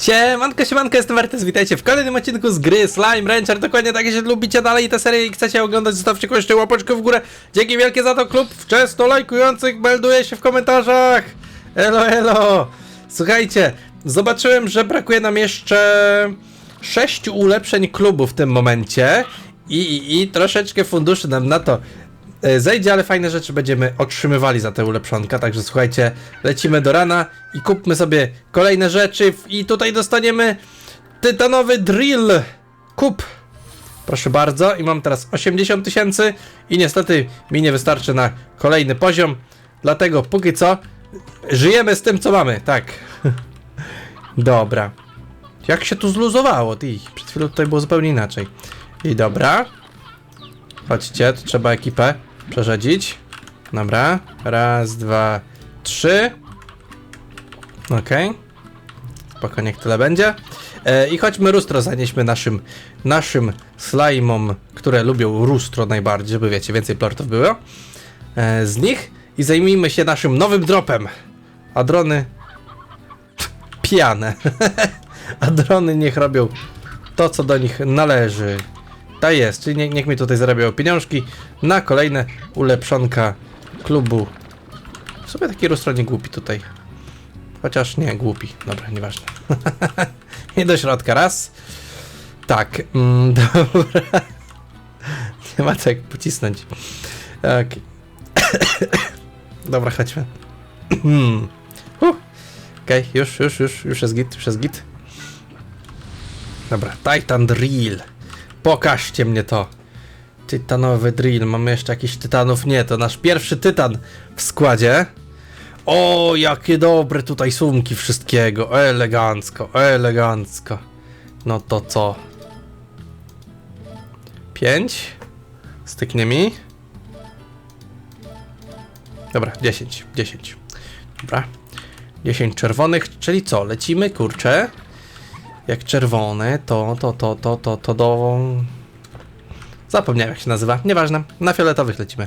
Siemanko, siemanko, jestem Wertes, witajcie w kolejnym odcinku z gry Slime Rancher, dokładnie tak, jeśli lubicie dalej tę serię i chcecie oglądać, zostawcie koniecznie łapeczkę w górę, dzięki wielkie za to, klub wczesno lajkujących melduje się w komentarzach, elo elo, słuchajcie, zobaczyłem, że brakuje nam jeszcze 6 ulepszeń klubu w tym momencie i, i, i troszeczkę funduszy nam na to zejdzie, ale fajne rzeczy będziemy otrzymywali za te ulepszonka, także słuchajcie, lecimy do rana i kupmy sobie kolejne rzeczy i tutaj dostaniemy tytanowy drill. Kup. Proszę bardzo i mam teraz 80 tysięcy i niestety mi nie wystarczy na kolejny poziom, dlatego póki co żyjemy z tym co mamy, tak. Dobra. Jak się tu zluzowało, ty? Przed chwilą tutaj było zupełnie inaczej. I dobra. Chodźcie, tu trzeba ekipę przerzedzić. Dobra. Raz, dwa, trzy. Okej. Spoko, niech tyle będzie. E, I chodźmy lustro zanieśmy naszym, naszym slajmom, które lubią lustro najbardziej, żeby wiecie, więcej plortów było. E, z nich i zajmijmy się naszym nowym dropem. A drony pijane. A drony niech robią to, co do nich należy. Ta jest, czyli nie, niech mi tutaj zarabiają pieniążki na kolejne ulepszonka klubu. W sumie taki lustro nie głupi tutaj. Chociaż nie, głupi. Dobra, nieważne. I do środka raz. Tak, mm, dobra. Nie ma co jak pocisnąć. Okej. dobra, chodźmy. Okej, już, już, już, już jest git, już jest git. Dobra, Titan Drill. Pokażcie mnie to. Tytanowy drill. Mamy jeszcze jakiś tytanów? Nie, to nasz pierwszy tytan w składzie. O, jakie dobre tutaj sumki wszystkiego. Elegancko, elegancko. No to co? Pięć? Styknie mi. Dobra, 10, 10. Dobra. 10 czerwonych, czyli co? Lecimy, kurczę. Jak czerwone, to, to, to, to, to, to do... Zapomniałem jak się nazywa, nieważne. Na fioletowych lecimy.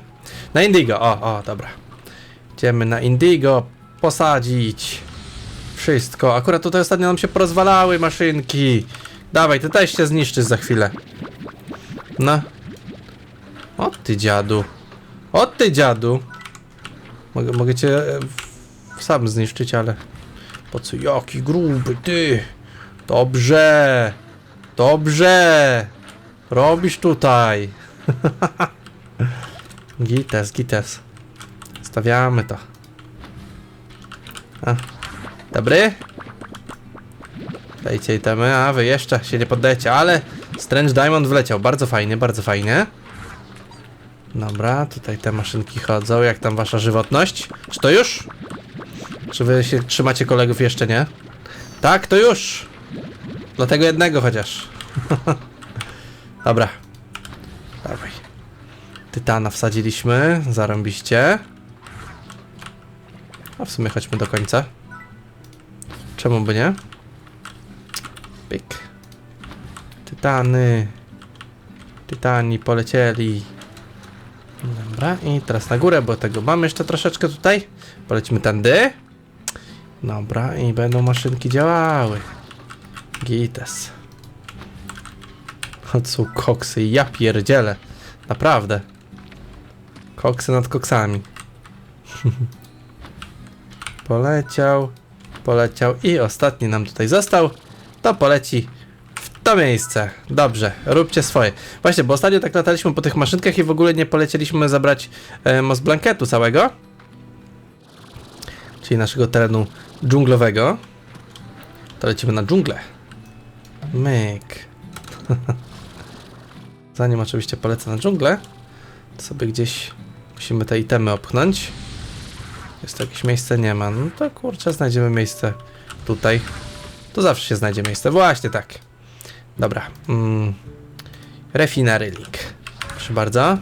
Na Indigo, o, o, dobra. Idziemy na Indigo posadzić wszystko. Akurat tutaj ostatnio nam się porozwalały maszynki. Dawaj, ty też się zniszczysz za chwilę. No. O ty dziadu. O ty dziadu. Mogę, mogę cię e, w- sam zniszczyć, ale... Po co? Jaki gruby, ty. Dobrze. Dobrze. Robisz tutaj. gites, gites. Stawiamy to. A. Dobry? Dajcie itemy, a wy jeszcze się nie poddajecie, ale Strange Diamond wleciał. Bardzo fajnie, bardzo fajnie. Dobra, tutaj te maszynki chodzą. Jak tam wasza żywotność? Czy to już? Czy wy się trzymacie kolegów jeszcze nie? Tak, to już! Dlatego jednego chociaż. Dobra. Dawaj. Tytana wsadziliśmy. Zarąbiście. A w sumie chodźmy do końca. Czemu by nie? Pyk. Tytany. Tytani polecieli. Dobra, i teraz na górę, bo tego mamy jeszcze troszeczkę tutaj. Polecimy tędy. Dobra, i będą maszynki działały. Gites. To są koksy, ja pierdzielę. Naprawdę. Koksy nad koksami. poleciał, poleciał i ostatni nam tutaj został. To poleci w to miejsce. Dobrze, róbcie swoje. Właśnie, bo ostatnio tak lataliśmy po tych maszynkach i w ogóle nie polecieliśmy zabrać e, Mos Blanketu całego. Czyli naszego terenu dżunglowego. To lecimy na dżunglę. Myk. Zanim oczywiście polecę na dżunglę, to sobie gdzieś musimy te itemy opchnąć. Jest to jakieś miejsce? Nie ma. No to kurczę, znajdziemy miejsce tutaj. To zawsze się znajdzie miejsce. Właśnie tak. Dobra. Mm. Proszę bardzo.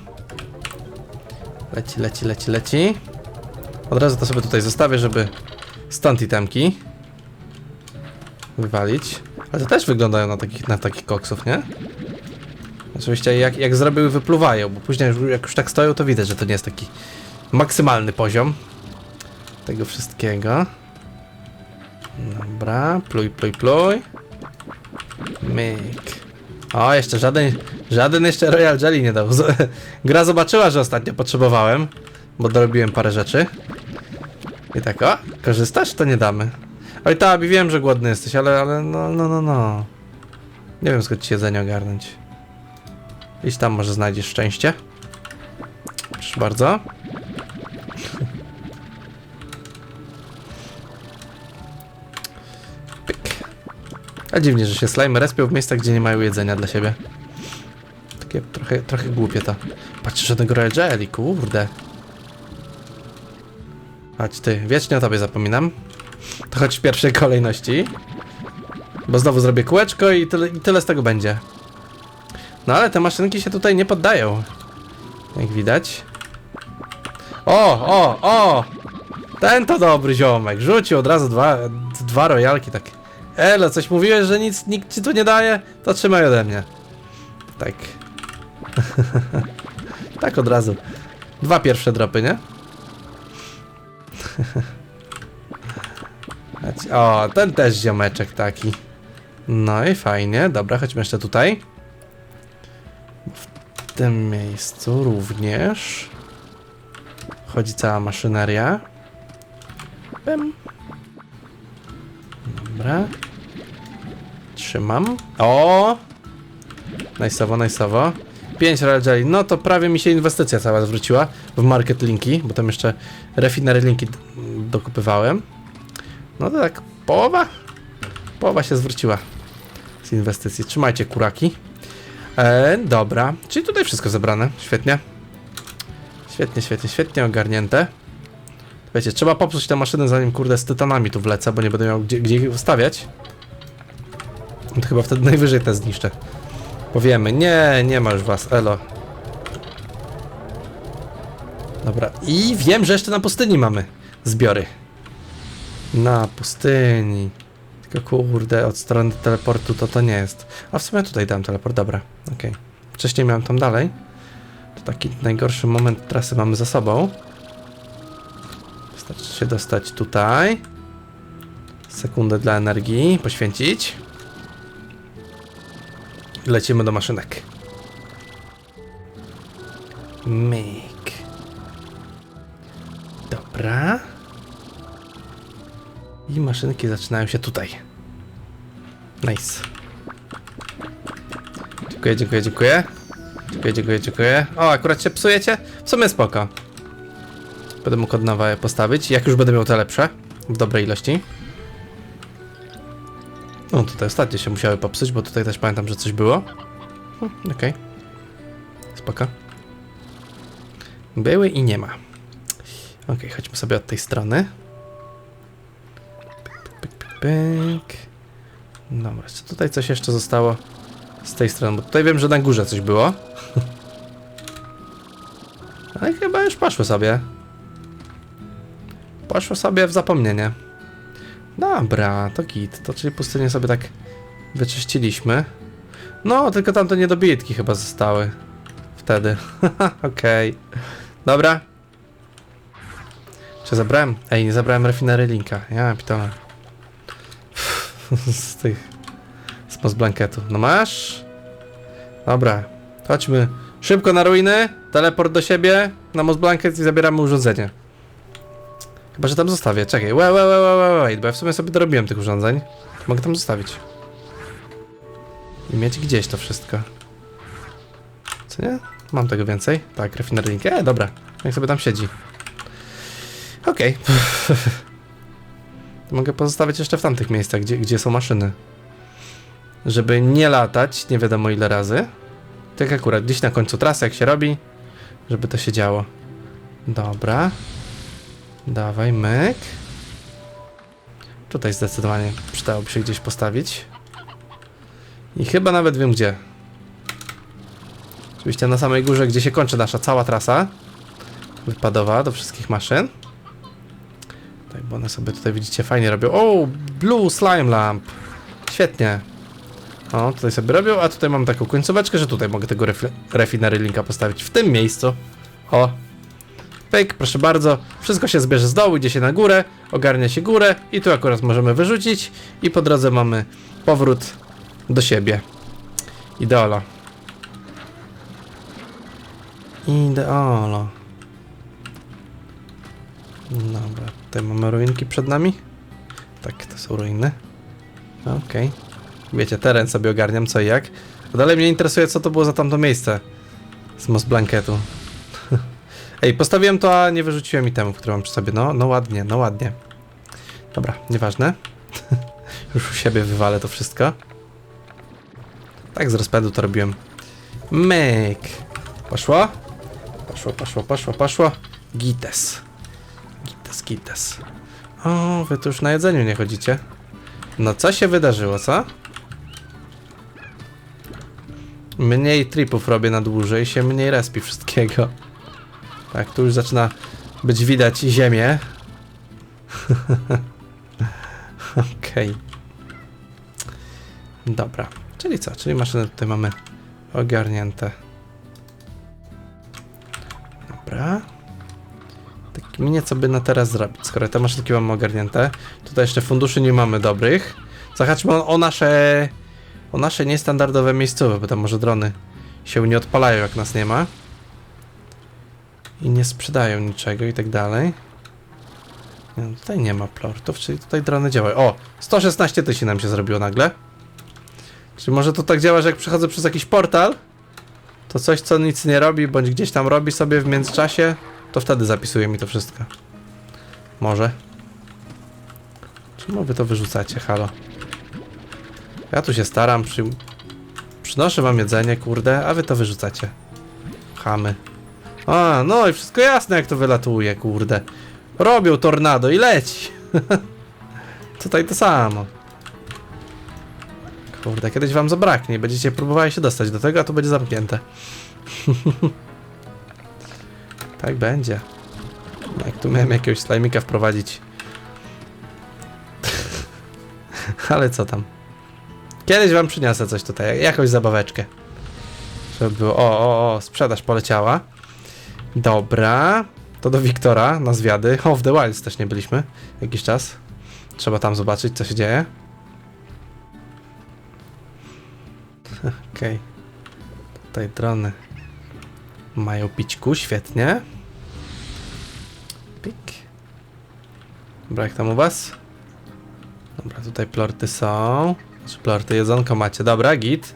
Leci, leci, leci, leci. Od razu to sobie tutaj zostawię, żeby stąd itemki wywalić. Ale to też wyglądają na takich, na takich koksów, nie? Oczywiście jak, jak zrobiły wypluwają, bo później jak już tak stoją, to widać, że to nie jest taki maksymalny poziom tego wszystkiego. Dobra, pluj, pluj, pluj. Myk. O, jeszcze żaden, żaden jeszcze Royal Jelly nie dał. Gra zobaczyła, że ostatnio potrzebowałem, bo dorobiłem parę rzeczy. I tak, o, korzystasz? To nie damy. Oj, Tabi, wiem, że głodny jesteś, ale, ale, no, no, no, no. Nie wiem, skąd ci jedzenie ogarnąć. Idź tam, może znajdziesz szczęście. Proszę bardzo. Pyk. A dziwnie, że się slime respią w miejscach, gdzie nie mają jedzenia dla siebie. Takie trochę, trochę głupie to. Patrz, żadnego Royal Jelly, kurde. Chodź ty, wiecznie o tobie zapominam. To chodź w pierwszej kolejności. Bo znowu zrobię kółeczko i tyle, i tyle z tego będzie. No ale te maszynki się tutaj nie poddają. Jak widać. O, o, o! Ten to dobry ziomek. Rzucił od razu dwa, dwa rojalki tak. Elo, coś mówiłeś, że nic, nikt ci tu nie daje? To trzymaj ode mnie. Tak. tak od razu. Dwa pierwsze dropy, nie? O, ten też ziomeczek taki. No i fajnie. Dobra, chodźmy jeszcze tutaj. W tym miejscu również chodzi cała maszyneria. Bym. Dobra. Trzymam. O! Najsowo, najsowo. 5 Royal. No to prawie mi się inwestycja cała zwróciła w market linki, bo tam jeszcze refinery linki dokupywałem. No to tak, połowa? Połowa się zwróciła z inwestycji. Trzymajcie kuraki. E, dobra, czyli tutaj wszystko zebrane. Świetnie. Świetnie, świetnie, świetnie ogarnięte. Wiecie, trzeba popsuć te maszyny zanim kurde z tytanami tu wlecę, bo nie będę miał gdzie, gdzie ich ustawiać. No to chyba wtedy najwyżej te zniszczę. Powiemy, nie, nie ma już was, elo. Dobra, i wiem, że jeszcze na pustyni mamy zbiory. Na pustyni. Tylko kurde, od strony teleportu to to nie jest. A w sumie tutaj dałem teleport, dobra, okej. Wcześniej miałem tam dalej. To taki najgorszy moment trasy mamy za sobą. Wystarczy się dostać tutaj. Sekundę dla energii poświęcić. Lecimy do maszynek. Myk. Dobra. I maszynki zaczynają się tutaj. Nice. Dziękuję, dziękuję, dziękuję. Dziękuję, dziękuję, dziękuję. O, akurat się psujecie? W sumie spoko. Będę mógł od nowa postawić. Jak już będę miał te lepsze. W dobrej ilości. No tutaj ostatnio się musiały popsuć, bo tutaj też pamiętam, że coś było. Hm, Okej. Spoko. Były i nie ma. Okej, chodźmy sobie od tej strony. Pyk. Dobra, czy tutaj coś jeszcze zostało z tej strony? Bo tutaj wiem, że na górze coś było. Ale chyba już poszło sobie. Poszło sobie w zapomnienie. Dobra, to git. To czyli pustynię sobie tak wyczyściliśmy. No, tylko tamte niedobitki chyba zostały. Wtedy. Okej. Dobra. Czy zabrałem? Ej, nie zabrałem refinery linka. Ja pitole. Z tych... Z Mos Blanketu. No masz? Dobra. Chodźmy. Szybko na ruiny. Teleport do siebie. Na Mos Blanket i zabieramy urządzenie. Chyba, że tam zostawię. Czekaj. Wait, wait, wait, wait, wait, bo ja w sumie sobie dorobiłem tych urządzeń. Mogę tam zostawić. I mieć gdzieś to wszystko. Co nie? Mam tego więcej. Tak, refinery link. E, dobra. Jak sobie tam siedzi. Okej. To Mogę pozostawić jeszcze w tamtych miejscach, gdzie, gdzie są maszyny. Żeby nie latać nie wiadomo ile razy. Tak akurat gdzieś na końcu trasy, jak się robi, żeby to się działo. Dobra. Dawaj, myk. Tutaj zdecydowanie przydałoby się gdzieś postawić. I chyba nawet wiem gdzie. Oczywiście na samej górze, gdzie się kończy nasza cała trasa wypadowa do wszystkich maszyn. Bo one sobie tutaj widzicie fajnie robią. O, Blue Slime Lamp. Świetnie. O, tutaj sobie robią, a tutaj mam taką końcóweczkę, że tutaj mogę tego refi refinery linka postawić w tym miejscu. O. Pyk, proszę bardzo, wszystko się zbierze z dołu, idzie się na górę, ogarnia się górę i tu akurat możemy wyrzucić i po drodze mamy powrót do siebie. Ideolo. Ideolo. Dobra, tutaj mamy ruinki przed nami. Tak, to są ruiny. Okej. Wiecie, teren sobie ogarniam, co i jak. Bo dalej mnie interesuje, co to było za tamto miejsce z Mos Blanketu. Ej, postawiłem to, a nie wyrzuciłem itemu, który mam przy sobie. No, no ładnie, no ładnie. Dobra, nieważne. Już u siebie wywalę to wszystko. Tak z rozpędu to robiłem. Myk. Poszło? Poszło, poszło, poszło, poszło. Gites. Gites. O, wy tu już na jedzeniu nie chodzicie. No co się wydarzyło, co? Mniej tripów robię na dłużej, się mniej respi wszystkiego. Tak, tu już zaczyna być widać ziemię. Okej. Dobra, czyli co? Czyli maszyny tutaj mamy ogarnięte. Dobra. Mnie co by na teraz zrobić, skoro te maszynki mamy ogarnięte. Tutaj jeszcze funduszy nie mamy dobrych. Zahaczmy o, o nasze... O nasze niestandardowe miejscowe, bo tam może drony się nie odpalają jak nas nie ma. I nie sprzedają niczego i tak dalej. No tutaj nie ma plortów, czyli tutaj drony działają. O! 116 tysięcy nam się zrobiło nagle. Czyli może to tak działa, że jak przechodzę przez jakiś portal, to coś, co nic nie robi, bądź gdzieś tam robi sobie w międzyczasie, to wtedy zapisuje mi to wszystko. Może. Czemu wy to wyrzucacie, halo? Ja tu się staram, przy... przynoszę wam jedzenie, kurde, a wy to wyrzucacie. Chamy. A, no i wszystko jasne, jak to wylatuje, kurde. Robią tornado i leci. Tutaj to samo. Kurde, kiedyś wam zabraknie będziecie próbowali się dostać do tego, a to będzie zamknięte. tak będzie. Jak tu miałem jakiegoś slajmika wprowadzić. Ale co tam? Kiedyś wam przyniosę coś tutaj, jakąś zabaweczkę. Żeby było, o, o, o, sprzedaż poleciała. Dobra, to do Wiktora na zwiady. O, w The Wilds też nie byliśmy jakiś czas. Trzeba tam zobaczyć, co się dzieje. Okej. Tutaj drony mają pićku, świetnie. Pik. Dobra, jak tam u was? Dobra, tutaj plorty są. Znaczy plorty, jedzonko macie. Dobra, git.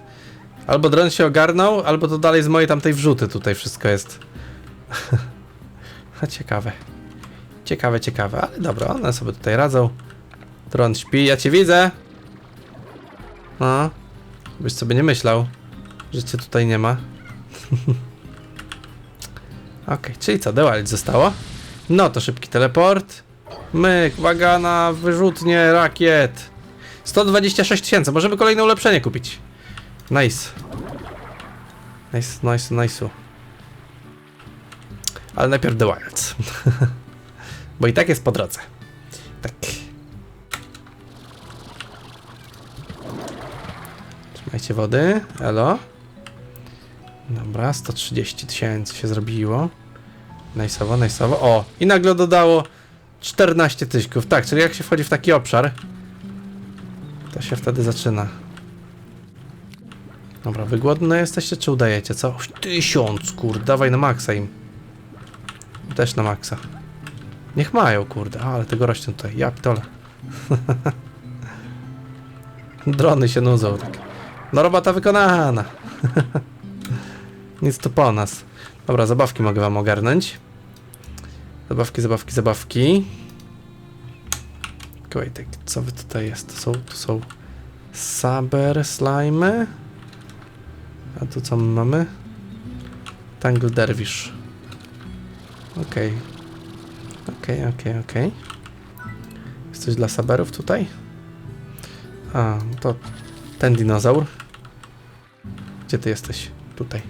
Albo dron się ogarnął, albo to dalej z mojej tamtej wrzuty tutaj wszystko jest. A ciekawe. Ciekawe, ciekawe, ale dobra, one sobie tutaj radzą. Dron śpi, ja cię widzę. No. Byś sobie nie myślał, że cię tutaj nie ma. Okej, czyli co, Wild zostało? No to szybki teleport. Myk, uwaga na wyrzutnie rakiet. 126 tysięcy, możemy kolejne ulepszenie kupić. Nice. Nice, nice, nice. Ale najpierw The Wilds. Bo i tak jest po drodze. Tak. Trzymajcie wody. Elo. Dobra, 130 tysięcy się zrobiło. Najsowo, najsowo. O! I nagle dodało 14 tyśków. Tak, czyli jak się wchodzi w taki obszar, to się wtedy zaczyna. Dobra, wy głodne jesteście, czy udajecie, co? Tysiąc, kurde, dawaj na maksa im. Też na maksa. Niech mają, kurde. Ale tego rośnie tutaj. Ja pitole. Drony się nudzą, tak. No robota wykonana. Nic to po nas. Dobra, zabawki mogę wam ogarnąć. Zabawki, zabawki, zabawki. Wojtek, co wy tutaj jest? To są, to są Saber slime. A tu co my mamy? Tangle Dervish. Okej. Okej, okej, okej. Jest coś dla saberów tutaj? A, to ten dinozaur. Gdzie ty jesteś? Tutaj.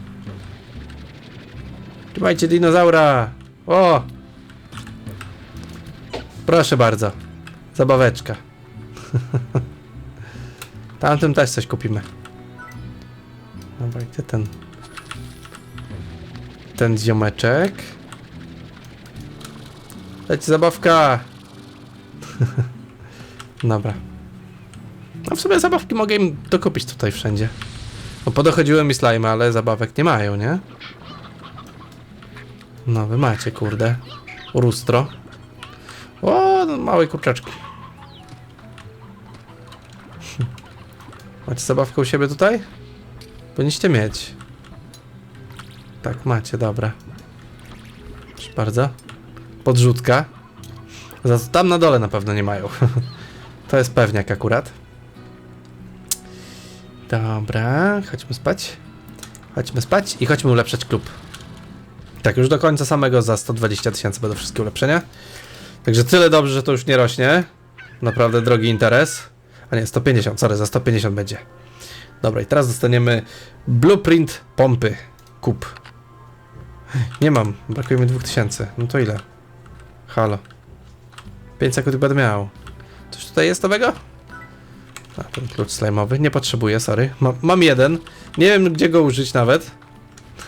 Trzymajcie dinozaura! O! Proszę bardzo. Zabaweczka. Tamtym też coś kupimy. Dobra, gdzie ten? Ten ziomeczek. Leci zabawka. Dobra. No w sumie zabawki mogę im dokupić tutaj wszędzie. Bo podochodziły mi slime, ale zabawek nie mają, nie? No wy macie, kurde. Lustro. O, no, małe kurczaczki. Macie zabawkę u siebie tutaj? Powinniście mieć. Tak, macie, dobra. Proszę bardzo. Podrzutka. Za to tam na dole na pewno nie mają. to jest pewniak akurat. Dobra, chodźmy spać. Chodźmy spać i chodźmy ulepszać klub. Tak, już do końca samego za 120 tysięcy będą wszystkie ulepszenia. Także tyle dobrze, że to już nie rośnie. Naprawdę drogi interes. A nie, 150, sorry, za 150 będzie. Dobra, i teraz dostaniemy blueprint pompy. Kup. Nie mam, brakuje mi 2000. No to ile? Halo. 5 sekund będę miał. Coś tutaj jest nowego? A, ten klucz slajmowy. Nie potrzebuję, sorry. Ma, mam jeden. Nie wiem, gdzie go użyć nawet.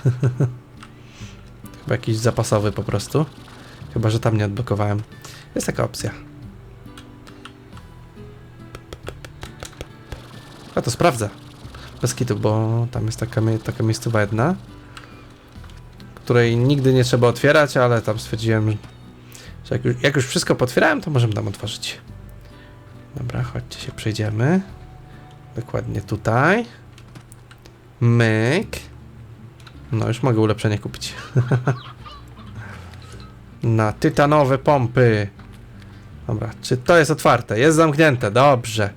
Jakiś zapasowy po prostu. Chyba, że tam nie odblokowałem. Jest taka opcja. A to sprawdzę. Bez kitu, bo tam jest taka, taka miejscowa jedna, której nigdy nie trzeba otwierać, ale tam stwierdziłem, że jak już, jak już wszystko potwierałem, to możemy tam otworzyć. Dobra, chodźcie się przejdziemy. Dokładnie tutaj. Myk. No, już mogę ulepszenie kupić. Na tytanowe pompy. Dobra, czy to jest otwarte? Jest zamknięte, dobrze.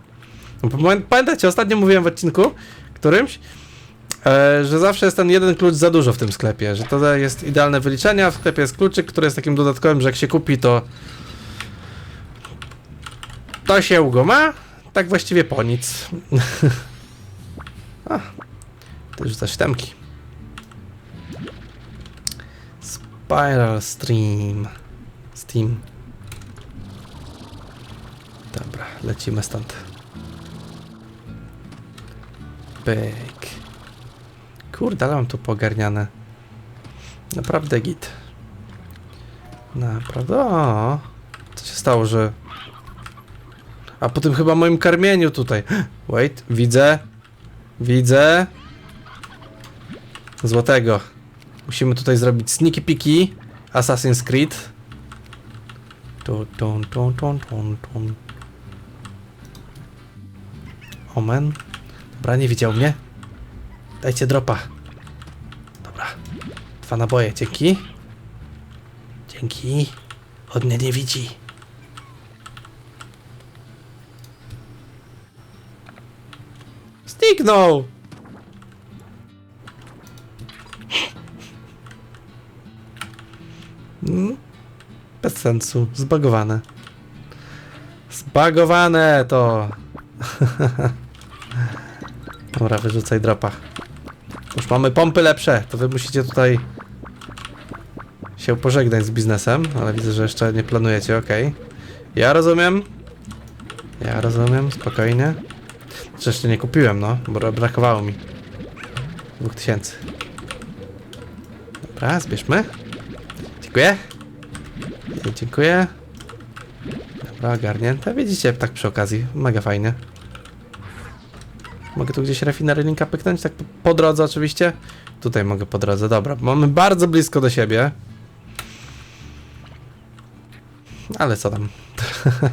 No, pamię- Pamiętacie, ostatnio mówiłem w odcinku którymś, e, że zawsze jest ten jeden klucz za dużo w tym sklepie, że to jest idealne wyliczenie, a w sklepie jest kluczyk, który jest takim dodatkowym, że jak się kupi, to to się go ma, tak właściwie po nic. a, to już za siódemki. Spiral Stream. Steam. Dobra, lecimy stąd. Pyk. Kurde, ale mam tu pogarniane. Naprawdę git. Naprawdę. O, co się stało, że. A po tym chyba moim karmieniu tutaj. Wait, widzę. Widzę. Złotego. Musimy tutaj zrobić sneaky piki. Assassin's Creed. Tu, tu, tu, tu, tu, tu. Omen. Dobra, nie widział mnie. Dajcie dropa. Dobra. Dwa naboje, dzięki. Dzięki. On mnie nie widzi. Zniknął! Bez sensu. Zbagowane. Zbagowane to. Dobra, wyrzucaj dropa. Już mamy pompy lepsze, to wy musicie tutaj się pożegnać z biznesem, ale widzę, że jeszcze nie planujecie, okej. Ja rozumiem. Ja rozumiem, spokojnie. Czy jeszcze nie kupiłem, no, bo bra- brakowało mi. 2000. Dobra, zbierzmy. Dziękuję. Dziękuję. Dobra, ogarnięte. Widzicie, tak przy okazji. Mega fajnie. Mogę tu gdzieś rafineryjnika pyknąć? Tak po, po drodze oczywiście? Tutaj mogę po drodze, dobra. Mamy bardzo blisko do siebie. Ale co tam?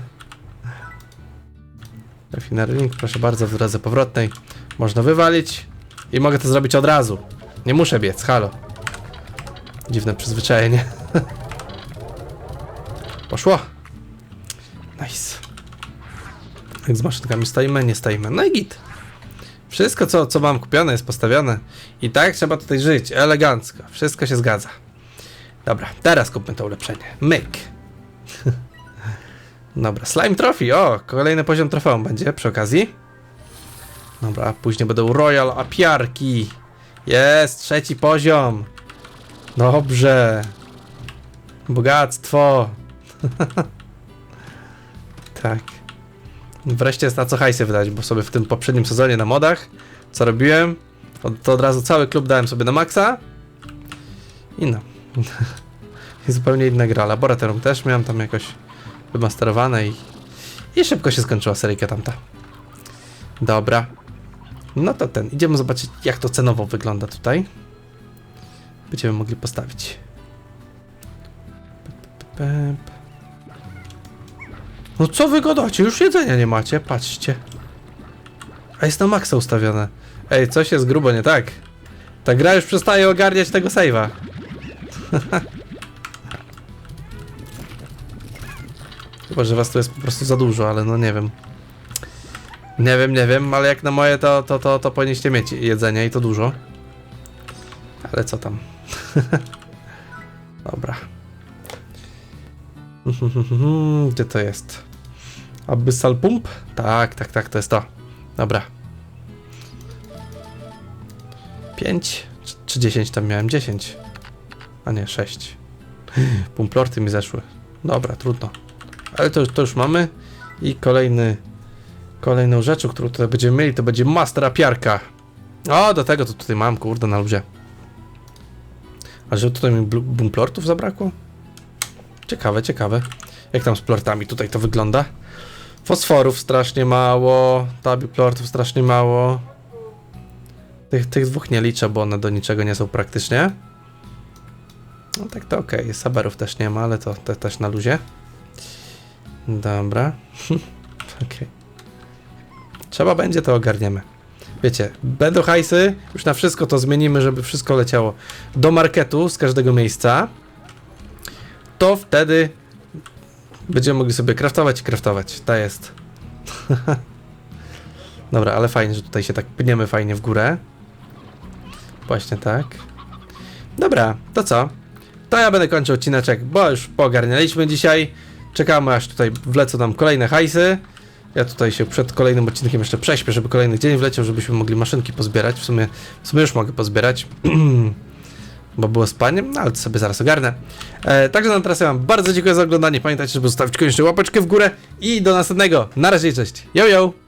Rafineryjnik, proszę bardzo, w drodze powrotnej. Można wywalić. I mogę to zrobić od razu. Nie muszę biec, halo. Dziwne przyzwyczajenie. Poszło. Nice. Jak z maszynkami stoimy, nie stoimy. No i git. Wszystko, co, co mam kupione, jest postawione. I tak trzeba tutaj żyć, elegancko. Wszystko się zgadza. Dobra, teraz kupmy to ulepszenie. Myk. Dobra, slime trophy. O, kolejny poziom trofeum będzie przy okazji. Dobra, później będą royal apiarki. Jest, trzeci poziom. Dobrze. Bogactwo. tak. Wreszcie jest na co hajsy wydać, bo sobie w tym poprzednim sezonie na modach, co robiłem, to, od razu cały klub dałem sobie na maksa. I no. I zupełnie inna gra. Laboratorium też miałem tam jakoś wymasterowane i, i szybko się skończyła seryjka tamta. Dobra. No to ten. Idziemy zobaczyć, jak to cenowo wygląda tutaj. Będziemy mogli postawić. Pep. No co wy gadacie? Już jedzenia nie macie, patrzcie. A jest na maksa ustawione. Ej, coś jest grubo nie tak. Ta gra już przestaje ogarniać tego save'a. Chyba, że was tu jest po prostu za dużo, ale no nie wiem. Nie wiem, nie wiem, ale jak na moje to, to, to, to powinniście mieć jedzenia i to dużo. Ale co tam. Dobra. Gdzie to jest? Abyssal Pump? Tak, tak, tak, to jest to. Dobra. 5 czy 10 tam miałem? 10. A nie, 6. Pumplorty mi zeszły. Dobra, trudno. Ale to, to już mamy. I kolejny. Kolejną rzeczą, którą tutaj będziemy mieli, to będzie master apiarka. O, do tego to tutaj mam, kurde, na luzie. A że tutaj mi bumplortów zabrakło? Ciekawe, ciekawe. Jak tam z plortami tutaj to wygląda? Fosforów strasznie mało, tabiplortów strasznie mało. Tych, tych dwóch nie liczę, bo one do niczego nie są praktycznie. No tak to okej, saberów też nie ma, ale to, to też na luzie. Dobra. okej. Trzeba będzie, to ogarniemy. Wiecie, będą hajsy, już na wszystko to zmienimy, żeby wszystko leciało do marketu z każdego miejsca. To wtedy będziemy mogli sobie craftować i craftować. Ta jest. Dobra, ale fajnie, że tutaj się tak pniemy fajnie w górę. Właśnie tak. Dobra, to co? To ja będę kończył odcineczek, bo już poogarnialiśmy dzisiaj. Czekamy aż tutaj wlecą nam kolejne hajsy. Ja tutaj się przed kolejnym odcinkiem jeszcze prześpię, żeby kolejny dzień wleciał, żebyśmy mogli maszynki pozbierać. W sumie, w sumie już mogę pozbierać. bo było spanie, no ale to sobie zaraz ogarnę. E, także na teraz ja wam bardzo dziękuję za oglądanie. Pamiętajcie, żeby zostawić koniecznie łapeczkę w górę i do następnego. Na razie, cześć. Yo, yo!